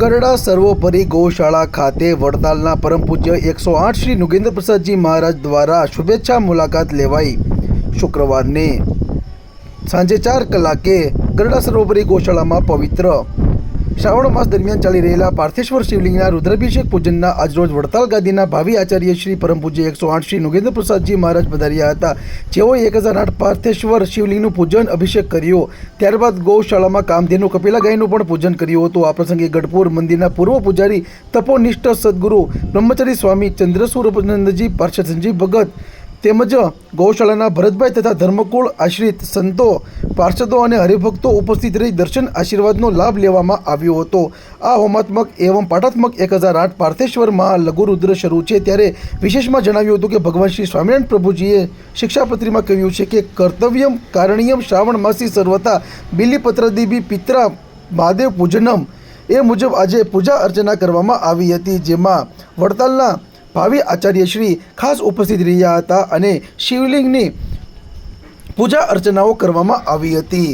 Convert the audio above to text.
ગરડા સર્વોપરી ગૌશાળા ખાતે વડતાલના પરમ પૂજ્ય એકસો આઠ શ્રી નુગેન્દ્ર પ્રસાદજી મહારાજ દ્વારા શુભેચ્છા મુલાકાત લેવાઈ. શુક્રવારને સાંજે ચાર કલાકે ગરડા સર્વોપરી ગૌશાળામાં પવિત્ર શ્રાવણ માસ દરમિયાન ચાલી રહેલા પાર્થેશ્વર શિવલિંગના રુદ્રાભિષેક પૂજનના આજરોજ વડતાલ ગાદીના ભાવિ આચાર્ય શ્રી પરમ પૂજ્ય એકસો આઠ શ્રી નુગેન્દ્ર પ્રસાદજી મહારાજ પધાર્યા હતા. જેઓએ એક હજાર આઠ પાર્થેશ્વર શિવલિંગનું પૂજન અભિષેક કર્યો. ત્યારબાદ ગૌશાળામાં કામધેનુ કપિલા ગાયનું પણ પૂજન કર્યું હતું. આ પ્રસંગે ગઢપુર મંદિરના પૂર્વ પૂજારી તપોનિષ્ઠ સદગુરુ બ્રહ્મચારી સ્વામી ચંદ્રસુરપનંદજી પાર્ષદ સંજીવ ભગત તેમજ ગૌશાળાના ભરતભાઈ તથા ધર્મકુળ આશ્રિત સંતો, પાર્ષદો અને હરિભક્તો ઉપસ્થિત રહી દર્શન આશીર્વાદનો લાભ લેવામાં આવ્યો હતો. આ હોમાત્મક એવં પાઠાત્મક એક હજાર આઠ પાર્થેશ્વરમાં લઘુરુદ્ર શરૂ છે ત્યારે વિશેષમાં જણાવ્યું હતું કે ભગવાન શ્રી સ્વામિનારાયણ પ્રભુજીએ શિક્ષાપત્રીમાં કહ્યું છે કે કર્તવ્યમ કારણિયમ શ્રાવણ માસી સર્વતા બિલીપત્રદીબી પિત્રા મહાદેવ પૂજનમ. એ મુજબ આજે પૂજા અર્ચના કરવામાં આવી હતી, જેમાં વડતાલના ભાવિ આચાર્યશ્રી ખાસ ઉપસ્થિત રહ્યા હતા અને શિવલિંગની પૂજા અર્ચનાઓ કરવામાં આવી હતી.